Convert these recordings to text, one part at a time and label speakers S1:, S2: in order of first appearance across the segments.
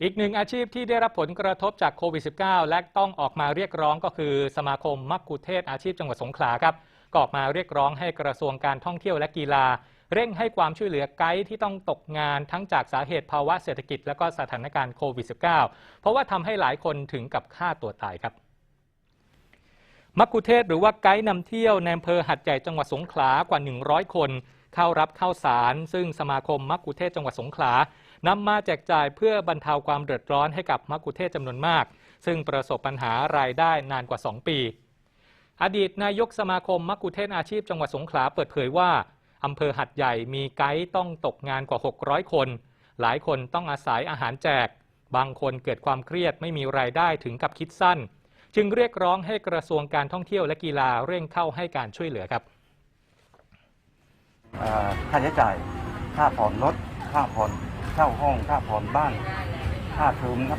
S1: อีกหนึ่งอาชีพที่ได้รับผลกระทบจากโควิด -19 และต้องออกมาเรียกร้องก็คือสมาคมมักคุเทศอาชีพจังหวัดสงขลาครับก็ออกมาเรียกร้องให้กระทรวงการท่องเที่ยวและกีฬา เร่งให้ความช่วยเหลือไกด์ที่ต้องตกงานทั้งจากสาเหตุภาวะเศรษฐกิจ และก็สถานการณ์โควิด -19 เพราะว่าทำให้หลายคนถึงกับฆ่าตัวตายครับ มักคุเทศหรือว่าไกด์นำเที่ยวในอำเภอหัดใหญ่จังหวัดสงขลากว่า 100 คน เข้ารับข้าวสาร ซึ่งสมาคมมักคุเทศจังหวัดสงขลานำมาแจกจ่ายเพื่อบรรเทาความเดือดร้อนให้กับมักคุเทศจำนวนมาก ซึ่งประสบปัญหารายได้นานกว่า 2 ปี อดีตนายกสมาคมมักคุเทศอาชีพจังหวัดสงขลาเปิดเผยว่าอำเภอหัดใหญ่มีไกด์ต้องตกงานกว่า 600 คน หลายคนต้องอาศัยอาหารแจก บางคนเกิดความเครียดไม่มีรายได้ถึงกับคิดสั้น จึงเรียกร้องให้กระทรวงการท่องเที่ยวและกีฬาเร่งเข้าให้การช่วยเหลือครับ
S2: ค่าใช้จ่ายค่าผ่อนรถค่าผ่อนเช่าห้องค่าผ่อนบ้านค่าเทอมครับ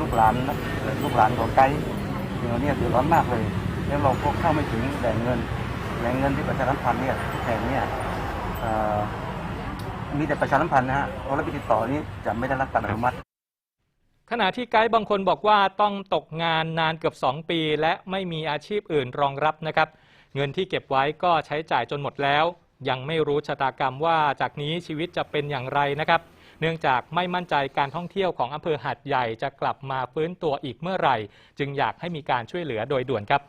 S2: ลูกหลานนะลูกหลานของไกด์เดี๋ยวนี้เดือดร้อนมากเลย แล้วเราก็เข้าไม่ถึงแหล่งเงินแหล่งเงินที่ประชาสัมพันธ์เนี่ยแห่งเนี่ยมีแต่ประชาสัมพันธ์นะฮะเราะรับติดต่อนี้จะไม่ได้รับการอนุมัติ
S1: ขณะที่ไกด์บางคนบอกว่าต้องตกงานนานเกือบ 2 ปี และไม่มีอาชีพอื่นรองรับนะครับ เงินที่เก็บไว้ก็ใช้จ่ายจนหมดแล้ว ยังไม่รู้ชะตากรรมว่าจากนี้ชีวิตจะเป็นอย่างไรนะครับ เนื่องจากไม่มั่นใจการท่องเที่ยวของอำเภอหัดใหญ่จะกลับมาฟื้นตัวอีกเมื่อไหร่ จึงอยากให้มีการช่วยเหลือโดยด่วนครับ